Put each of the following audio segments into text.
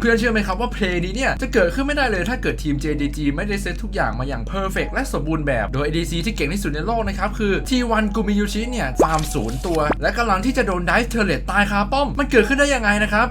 เพื่อนๆเชื่อไหมครับว่าเพลงนี้เนี่ยจะเกิดขึ้นไม่ได้เลยถ้าเกิดทีม JDG ไม่ได้เซตทุกอย่างมาอย่างเพอร์เฟกและสมบูรณ์แบบโดย ADC ที่เก่งที่สุดในโลกนะครับคือ T1 กูมิยูชิเนี่ยฟาร์มศูนย์ตัว และกำลังที่จะโดนไดฟ์เทเลตตายคาป้อมมันเกิดขึ้นได้ยังไงนะครับ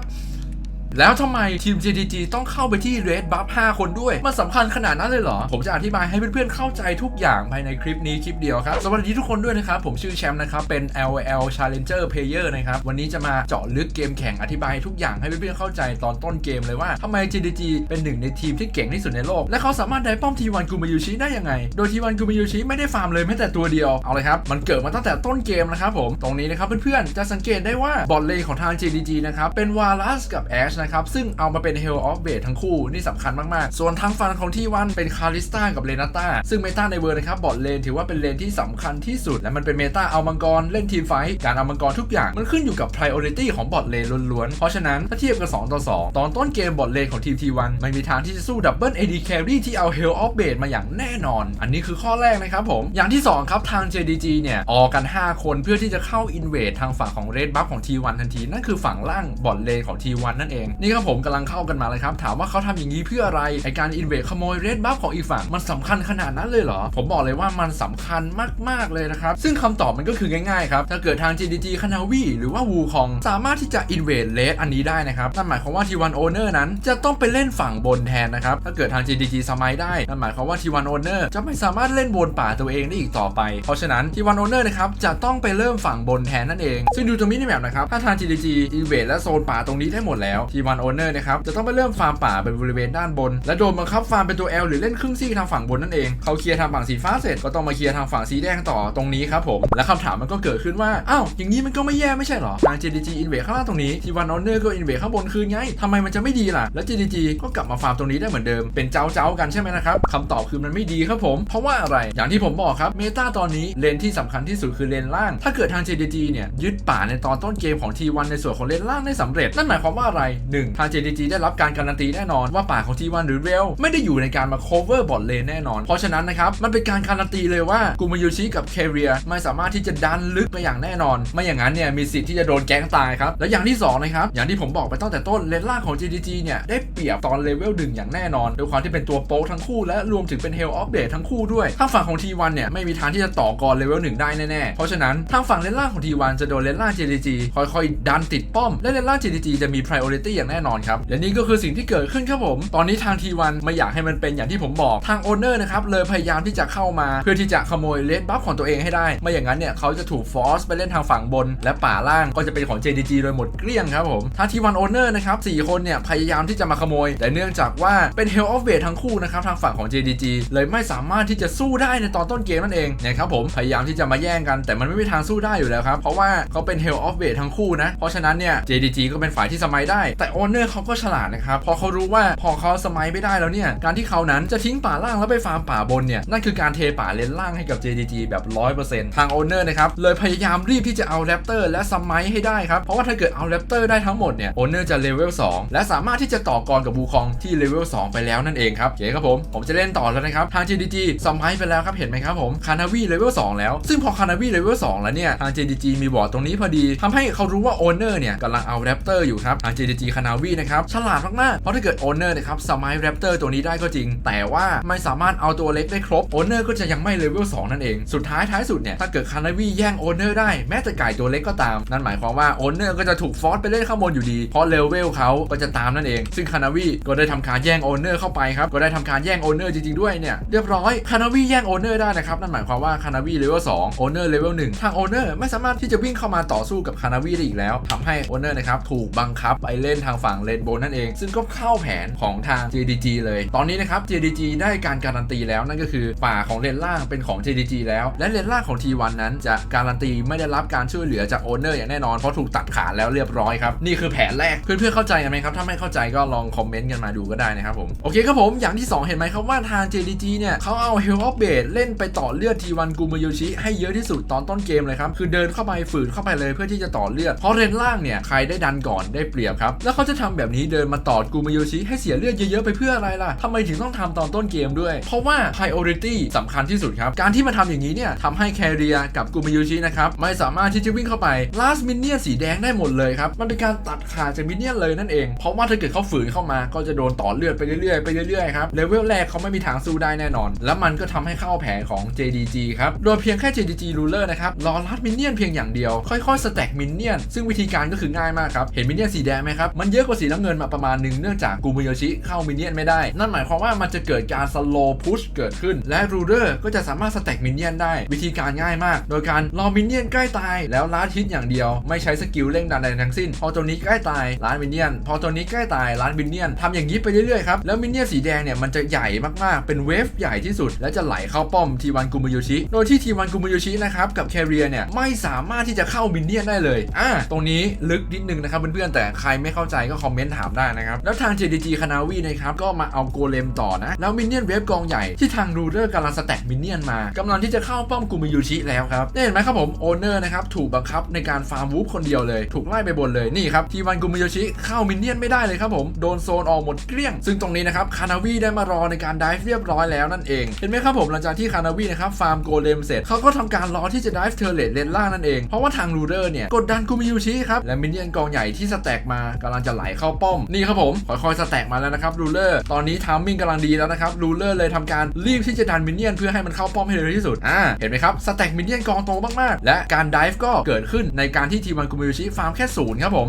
แล้วทำไมทีม JDG ต้องเข้าไปที่ Red Buff 5คนด้วย มันสำคัญขนาดนั้นเลยเหรอ ผมจะอธิบายให้เพื่อนๆเข้าใจทุกอย่างภายในคลิปนี้คลิปเดียวครับ สวัสดีทุกคนด้วยนะครับ ผมชื่อแชมป์นะครับ เป็น LL Challenger Player นะครับ วันนี้จะมาเจาะลึกเกมแข่งอธิบายทุกอย่างให้เพื่อนๆเข้าใจตอนต้นเกมเลยว่าทำไม JDG เป็นหนึ่งในทีมที่เก่งที่สุดในโลก และเขาสามารถได้ป้อม T1 กูมิยูชิได้ยังไง โดย T1 กูมิยูชิไม่ได้ฟาร์มเลยแม้แต่ตัวเดียว เอาเลยครับ มันเกิดมาตั้งแต่ต้นเกมนะครับผม ตรงนี้นะครับเพื่อนๆจะสังเกตได้ว่าบอลเลนของทาง JDG นะครับเป็นวาลัสกับแอชนะครับ ซึ่งเอามาเป็น Hell of b a t ทั้งคู่นี่สำคัญมากๆ ส่วนทางฝั่งของที่วันเป็นคาริสตากับเลนาต้าซึ่งเมตาในเวอร์นะครับบอลเลนถือว่าเป็นเลนที่สำคัญที่สุด และมันเป็นเมตาเอามังกรเล่นทีมไฟท์การเอามังกรทุกอย่างมันขึ้นอยู่กับ priority ของบอทเลนล้วนๆ เพราะฉะนั้นถ้าเทียบกัน2ต่อ2 ตอนต้นเกมบอทเลนของทีม T1 ไม่มีทางที่จะสู้ดับเบิล AD carry ที่เอา Hell of b a t มาอย่างแน่นอน อันนี้คือข้อแรกนะครับผมอย่างที่ 2 ครับทาง JDG เนี่ยออกกัน 5 คนเพื่อที่จะเข้า invade ทางฝั่งของ Red Buff ของ T1 ทันที นั่นคือฝั่งล่างบอทเลนของ T1 นั่นเองนี่ครับผมกำลังเข้ากันมาเลยครับ ถามว่าเขาทำอย่างนี้เพื่ออะไรไอการ invade ขโมย Red Buff ของอีฝั่งมันสำคัญขนาดนั้นเลยเหรอ ผมบอกเลยว่ามันสำคัญมาก ๆ เลยนะครับ ซึ่งคำตอบมันก็คือง่ายๆครับ ถ้าเกิดทาง JDG คานาวีหรือว่าวูคองสามารถที่จะ invade Red อันนี้ได้นะครับนั่นหมายความว่า T1 Owner นั้นจะต้องไปเล่นฝั่งบนแทนนะครับถ้าเกิดทาง JDG สมัยได้นั่นหมายความว่า T1 Owner จะไม่สามารถเล่นบนป่าตัวเองได้อีกต่อไป เพราะฉะนั้น T1 Owner นอร์นะครับจะต้องไปเริ่มฝั่งบนแทนนั่นเอง ซึ่งดูตรงนี้ในแมปนะครับถ้าทาง JDG invade และโซนป่าตรงนี้ได้หมดแล้ว T1 Owner นอร์นะครับจะต้องไปเริ่มฟาร์มป่าเป็นบริเวณด้านบน และโดนบังคับฟาร์มเป็นตัว L หรือเล่นครึ่งซีกทางฝั่งบนนั่นเองเขาเคลียร์ทางฝั่งสีฟ้าเสร็จก็ต้องมาเคลียร์ทางฝั่งสีแดงต่อตรงนี้ครับผมและคำถามมันก็เกิดขึ้นว่าอ้าวอย่างนี้มันก็ไม่แย่ไม่ใช่หรอทาง JDG invade ข้างล่างตรงนี้ T1 Owner ก็ invade ข้างบนคืนไงทำไมมันจะไม่ดีล่ะแล้ว JDG ก็กลับมาฟาร์มตรงนี้ได้เหมือนเดิมเป็นเจ้าเจ้ากันใช่ไหมนะครับคำตอบคือมันไม่ดีครับผม เพราะว่าอะไรอย่างที่ผมบอกครับเมตาตอนนี้เลนที่สำคัญที่สุดคือเลนล่าง ถ้าเกิดทาง JDG เนี่ยยึดป่าในตอนต้นเกมของ T1 ในส่วนของเลนล่างได้สำเร็จ นั่นหมายความว่าอะไร 1. ทาง JDG ได้รับการการันตีแน่นอนว่าป่าของ T1 หรือเรลไม่ได้อยู่ในการมา cover บอทเลนแน่นอน เพราะฉะนั้นนะครับ มันเป็นการการันตีเลยว่ากูมายูชิกับเคเรียไม่สามารถที่จะดันลึกไปอย่างแน่นอน ไม่อย่างนั้นเนี่ยมีสิทธิ์ที่จะโดนแก๊งตายครับ และอย่างที่สองนะครับอย่างที่ผมบอกไปตั้งแต่ต้นเลนล่างของ JDG เนี่ยได้เปรียบตอนเลเวลหนึ่งอย่างแน่นอนด้วยความที่เป็นตัวโป๊กทั้งคู่และรวมถึงเป็น Hell of b a t ทั้งคู่ด้วยทางฝั่งของ T1 เนี่ยไม่มีทางที่จะต่อกรเลเวลหนึ่งได้แน่ๆเพราะฉะนั้นทางฝั่งเลนล่างของ T1 จะโดนเลนล่าง JDG ค่อยๆดันติดป้อมและเลนล่าง JDG จะมี priority อย่างแน่นอนครับ และนี่ก็คือสิ่งที่เกิดขึ้นครับผม ตอนนี้ทาง T1 ไม่อยากให้มันเป็นอย่างที่ผมบอก ทาง Owner นะครับเลยพยายามที่จะเข้ามา เพื่อที่จะขโมยเลดบัฟของตัวเองให้ได้ ไม่อย่างนั้นเนี่ยเขาจะถูกฟอร์สไปเล่นทางฝั่งบน และป่าล่างก็จะเป็นของ JDG โดยหมดเกลี้ยงครับผม ทาง T1 Owner นอร์นะครับสี่คนเนี่ยพยายามที่จะมาขโมย แต่เนื่องจากว่าเป็น Hell of b a t ทั้งคู่นะครับทางฝั่งของ JDG เลยไม่สามารถที่จะสู้ได้ในตอนต้นเกมนั่นเองนะครับผมพยายามที่จะมาแย่งกัน แต่มันไม่มีทางสู้ได้อยู่แล้วครับเพราะว่าเขาเป็น Hell of b a t ทั้งคู่นะเพราะฉะนั้นเนี่ย JDG ก็เป็นฝ่ายที่สมัยได้แแต่ Owner เขาก็ฉลาดนะครับพอเขารู้ว่าพอเขาสมัยไม่ได้แล้วเนี่ย การที่เขานั้นจะทิ้งป่าล่างแล้วไปฟาร์มป่าบนเนี่ย นั่นคือการเทป่าเลนล่างให้กับ JDG แบบ 100%ทาง Owner นะครับ เลยพยายามรีบที่จะเอาแรปเตอร์และสมัยให้ได้ครับ เพราะว่าถ้าเกิดเอาแรปเตอร์ได้ทั้งหมดเนี่ย Owner จะเลเวล2และสามารถที่จะต่อกรกับบูคองที่เลเวล2ไปแล้วนั่นเองครับโอเคครับผมผมจะเล่นต่อแล้วนะครับทาง JDG สมัยไปแล้วครับเห็นไหมครับผมคานาวีเลเวล2แล้ว ซึ่งพอคานาวีเลเวล2แล้วเนี่ยทาง JDG มีบอร์ดตรงนี้พอดีทำให้เขารู้ว่า Owner เนี่ยกำลังเอาแรปเตอร์อยู่ครับทาง JDG คานาวีนะครับฉลาดมากๆเพราะถ้าเกิด Owner นะครับสมัยแรปเตอร์ตัวนี้ได้ก็จริง แต่ว่าไม่สามารถเอาตัวเล็กได้ครบ Owner ก็จะยังไม่เลเวล2นั่นเอง สุดท้ายท้ายสุดเนี่ยถ้าเกิดคานาวีแย่ง Owner ได้แม้แต่ไก่ตัวเล็กก็ตาม นั่นหมายความว่า Owner ก็จะถูกฟอสไปเล่นข้างบนอยู่ดี เพราะเลเวลเขาก็จะตามนั่นเอง ซึ่งคานาวีก็ได้ทำการแย่ง Owner เข้าไปครับก็ได้ทำการแย่ง Owner จริงๆด้วยเนี่ยเรียบร้อยคานาวีแย่ง Owner ได้นะครับนั่นหมายความว่าคานาวีเลเวล2 Owner เลเวล1ทาง Owner ไม่สามารถที่จะวิ่งเข้ามาต่อสู้กับคานาวีได้อีกแล้วทำให้ Owner นะครับถูกบังคับไปเล่นทางฝั่งเลนโบนั่นเอง ซึ่งก็เข้าแผนของทาง JDG เลย ตอนนี้นะครับ JDG ได้การการันตีแล้วนั่นก็คือป่าของเลนล่างเป็นของ JDG แล้ว และเลนล่างของ T1 นั้นจะการันตีไม่ได้รับการช่วยเหลือจาก Owner อย่างแน่นอนเพราะถูกตัดขาดแล้วเรียบร้อยครับนี่คือแผนแรกเพื่อนๆเข้าใจกันไหมครับถ้าไม่เข้าใจก็ลองคอมเมนต์กันมาดูก็ได้นะครับผมโอเคครับผมอย่างที่สองเห็นไหมครับว่าทาง JDG เนี่ยเขาเอา Hell of b a t เล่นไปต่อเลือด T1 กูมาโยชิให้เยอะที่สุดตอนต้นเกมเลยครับคือเดินเข้าไปฝืนเข้าไปเลยเพื่อที่จะต่อเลือดเพราะเลนล่างเนี่ยใครได้ดันก่อนได้เปรียบครับแล้วแล้วเขาจะทำแบบนี้เดินมาตอดกูมาโยชิให้เสียเลือดเยอะๆไปเพื่ออะไรล่ะทำไมถึงต้องทำตอนต้นเกมด้วย เพราะว่า priority สำคัญที่สุดครับ การที่มาทำอย่างนี้เนี่ยทำให้แคเรียกับกูมาโยชินะครับ ไม่สามารถที่จะวิ่งเข้าไป last minion สีแดงได้หมดเลยครับ มันเป็นการตัดขาดจากมินเนี่ยนเลยนั่นเอง เพราะว่าถ้าเกิดเขาฝืนเข้ามาก็จะโดนต่อเลือดไปเรื่อยๆไปเรื่อยๆครับเลเวลแรกเขาไม่มีทางสู้ได้แน่นอน แล้วมันก็ทำให้เข้าแผนของ JDG ครับ โดยเพียงแค่ JDG ruler นะครับรอลัดมินเนี่ยนเพียงอย่างเดียว ค่อยๆสแต็กมินเนี่ยนซึ่งวิธีการก็คือง่ายมากครับเห็นมินเนี่ยนสีแดงไหมครับมันเยอะกว่าสีน้ำเงินมาประมาณหนึ่งเนื่องจากกูมิโยชิเข้ามินเนี่ยนไม่ได้ นั่นหมายความว่ามันจะเกิดการสโลว์พุชเกิดขึ้น และ ruler ก็จะสามารถสแต็กมินเนี่ยนได้ วิธีการง่ายมาก โดยการรอมินเนี่ยนใกล้ตายแล้วลัดฮิตอย่างเดียว ไม่ใช้สกิลเร่งดันใดทั้งสิ้น พอตัวนี้ใกล้ตายล้านมินเนี่ยนพอตัวนี้ใกล้ตายล้านมินเนี่ยนทำอย่างนี้ไปเรื่อยๆครับแล้วมินเนี่ยนสีแดงเนี่ยมันจะใหญ่มากๆเป็นเวฟใหญ่ที่สุด และจะไหลเข้าป้อมทีวันกุมิโยชิโดยที่ทีวันกุมิโยชินะครับกับแคเรียเนี่ยไม่สามารถที่จะเข้ามินเนี่ยนได้เลยอ่าตรงนี้ลึกนิดนึงนะครับเพื่อนๆแต่ใครไม่เข้าใจก็คอมเมนต์ถามได้นะครับ แล้วทาง JDG คานาวีนะครับก็มาเอาโกเลมต่อนะ แล้วมินเนี่ยนเวฟกองใหญ่ที่ทางรูเดอร์กำลังสแต็กมินเนี่ยนมากำลังที่จะเข้าป้อมกุมโยชิแล้วครับเห็นไหมครับผมโอเนอร์นะครับถูกบังคับในการฟาร์มวูฟคนเดียวเลย ถูกไล่ไปบนเลยนี่ครับทีวันกุมโยชิเข้ามินเนี่ยนไม่ได้เลยครับผมโดนโซนออกหมดเกลี้ยง ซึ่งตรงนี้นะครับคานาวีได้มารอในการดิฟเรียบร้อยแล้วนั่นเองเห็นไหมครับผมหลังจากที่คานาวีนะครับฟาร์มโกเลมเสร็จเขาก็ทำการรอที่จะดิฟเทอร์เลตเลนล่างนั่นเองเพราะว่าทางรูเดอร์เนี่ยกดดันกุมิยูชิครับและมินเนี่ยนกองใหญ่ที่สแต็กมากำลังจะไหลเข้าป้อมนี่ครับผมค่อยๆสแต็กมาแล้วนะครับรูเลอร์ตอนนี้ทามมิ่งกำลังดีแล้วนะครับรูเลอร์เลยทำการรีบที่จะดันมินเนี่ยนเพื่อให้มันเข้าป้อมให้เร็วที่สุดอ่าเห็นไหมครับสแต็กมินเนี่ยนกองโตมากๆ และการดิฟก็เกิดขึ้นในการที่ทีมันกุมิยูชิฟาร์มแค่ศูนย์ครับผม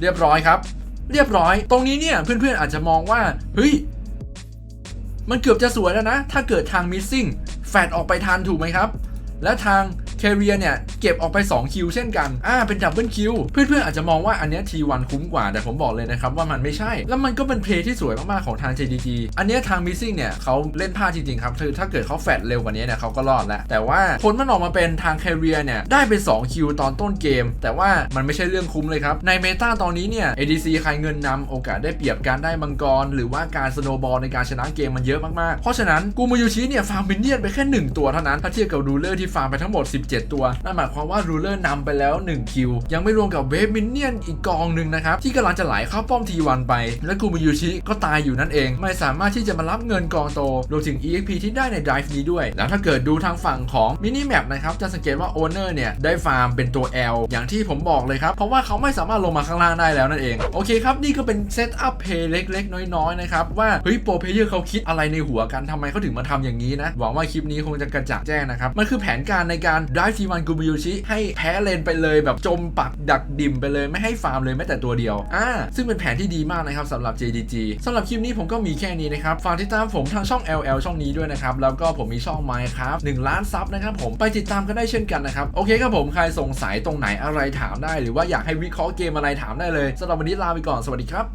เรียบร้อยครับ เรียบร้อย ตรงนี้เนี่ยเพื่อนๆอาจจะมองว่าเฮ้ยมันเกือบจะสวยแล้วนะ ถ้าเกิดทางมิสซิ่งแฟดออกไปทันถูกไหมครับ และทาง แคเรียเนี่ย เก็บออกไป 2 คิวเช่นกัน อ่า เป็นดับเบิลคิว เพื่อนๆ อาจจะมองว่าอันเนี้ทีวันคุ้มกว่า แต่ผมบอกเลยนะครับว่ามันไม่ใช่ แล้วมันก็เป็นเพลย์ที่สวยมากๆ ของทาง JDG อันเนี้ยทางมิซิ่งเนี่ยเขาเล่นพลาดจริงๆครับคือถ้าเกิดเขาแฟดเร็วกว่านี้เนี่ยเขาก็รอดแล้ว แต่ว่าผลมันออกมาเป็นทางแคเรียเนี่ยได้ไป 2 คิวตอนต้นเกม แต่ว่ามันไม่ใช่เรื่องคุ้มเลยครับ ในเมตาตอนนี้เนี่ย ADC ใครเงินนำโอกาสได้เปรียบการได้มังกร หรือว่าการสโนบอลในการชนะเกมมันเยอะมากๆ เพราะฉะนั้นกูมยูชิเนี่ยฟาร์มมินเนี่ยนไปแค่ 1 ตัวเท่านั้นถ้าเทียบกับรูเลอร์ที่ฟาร์มไปทั้งหมด17 ตัว นั่นหมายความว่ารูเลอร์นำไปแล้ว 1 คิว ยังไม่รวมกับเวฟมินเนี่ยนอีกกองหนึ่งนะครับ ที่กำลังจะไหลเข้าป้อมทีวันไป และกูมูยูชิก็ตายอยู่นั่นเอง ไม่สามารถที่จะมารับเงินกองโตรวมถึง EXP ที่ได้ในไดฟ์นี้ด้วย แล้วถ้าเกิดดูทางฝั่งของมินิแมปนะครับจะสังเกตว่าโอเนอร์เนี่ยได้ฟาร์มเป็นตัว L อย่างที่ผมบอกเลยครับเพราะว่าเขาไม่สามารถลงมาข้างล่างได้แล้วนั่นเองโอเคครับนี่ก็เป็นเซตอัพเพย์เล็กๆ น้อยๆนะครับว่าเฮ้ยโปรเพเยอร์เขาคิดอะไรในหัวกันทำไมเขาถึงมาทำอย่างนี้นะหวังว่าคลิปนี้คงจะกระจ่างแจ้งนะครับมันคือแผนการในการได้ทีวันกูมิยูชิให้แพ้เลนไปเลยแบบจมปักดักดิ่มไปเลยไม่ให้ฟาร์มเลยแม้แต่ตัวเดียวอ่าซึ่งเป็นแผนที่ดีมากนะครับสำหรับ JDG สำหรับคลิปนี้ผมก็มีแค่นี้นะครับฝากติดตามผมทางช่อง LL ช่องนี้ด้วยนะครับแล้วก็ผมมีช่อง Minecraft 1ล้านซับนะครับผมไปติดตามกันได้เช่นกันนะครับโอเคครับผมใครสงสัยตรงไหนอะไรถามได้ หรือว่าอยากให้วิเคราะห์เกมอะไรถามได้เลยสำหรับวันนี้ลาไปก่อนสวัสดีครับ